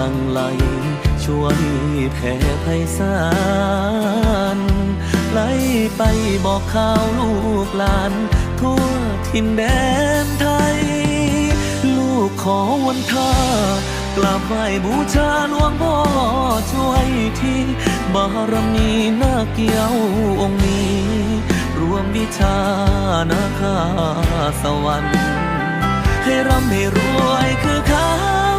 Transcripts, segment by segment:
ลังไหลช่วยแผ่ไพศาลไหลไปบอกข่าวลูกหลาน ทั่วทินแดนไทย ลูกขอวันท่ากราบไหว้บูชาหลวงพ่อช่วยที่บารมีนาเกี่ยวองค์นี้ รวมวิชานาคาสวรรค์ ให้ร่ำให้รวยคือเขา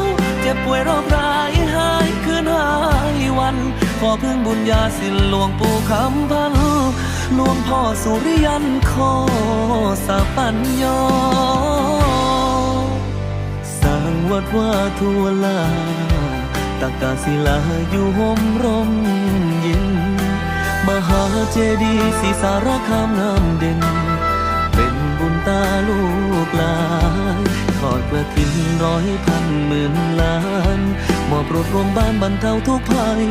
จ็บป่วยโรคร้ายหายคืนหายวัน ขอพึ่งบุญญาสิหลวงปู่คำพันหลวงพ่อสุริยันขอสาปัญญาสร้างวัดว่าทัวลาตักกาศิลาอยู่ห่มร่มเย็น มหาเจดีย์ศรีสารคามน้ำเด่น เป็นบุญตาลูกหลานทอดกระถินร้อยพัน หมื่นล้านมอบรถรวมบ้านบรรเทาทุกภัย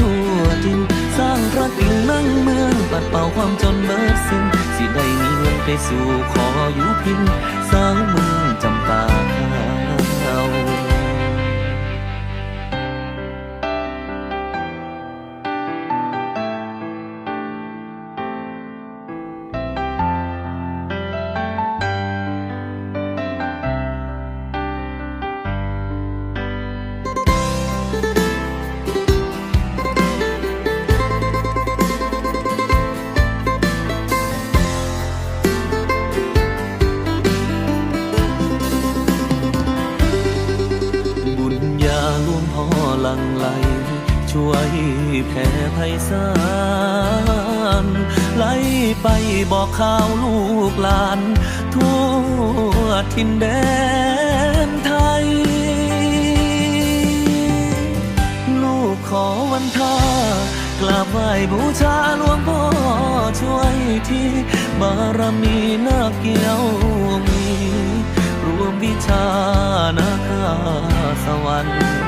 ทั่วทินสร้างรักิ่งนั่งเมืองปัดเป่าความจนเบิดสิ้นสิได้มีเงินไปสู่ขออยู่พินสาวเมึง ลังไหล ช่วยแผ่ไพศาลไหลไปบอกข่าวลูกหลาน ทั่วทินแดนไทย ลูกขอวันทากราบไหว้บูชาหลวงพ่อช่วยที่บารมีนาเกี่ยวมี รวมวิชานาคาสวรรค์